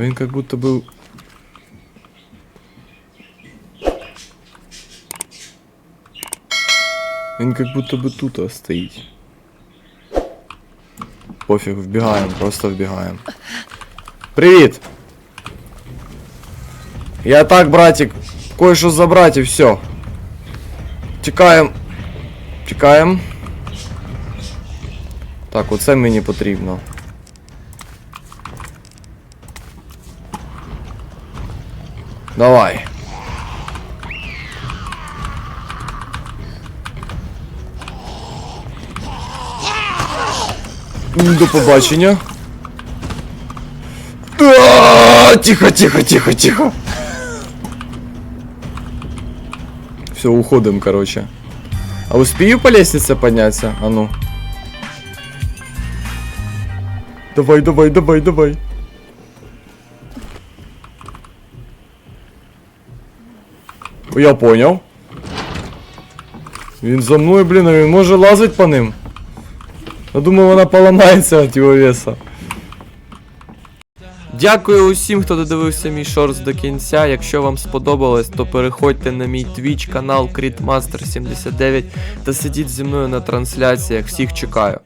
Він як будто би... Він як будто би тут стоїть. Пофіг, вбігаємо, просто вбігаємо. Привіт! Я так, братик, кое-що забрати і все. Тікаємо. Тікаємо. Так, оце мені потрібно. Давай. До побачення. А, Тихо, тихо, тихо, тихо. Все, уходим, короче. А успею по лестнице подняться? А ну. Давай, давай, давай, давай. Я понял. Він за мною, блін, а він може лазить по ним. Я думаю, вона поламається від його веса. Дякую усім, хто додивився мій шорс до кінця. Якщо вам сподобалось, то переходьте на мій Twitch канал Creedmaster79 та сидіть зі мною на трансляціях. Всіх чекаю.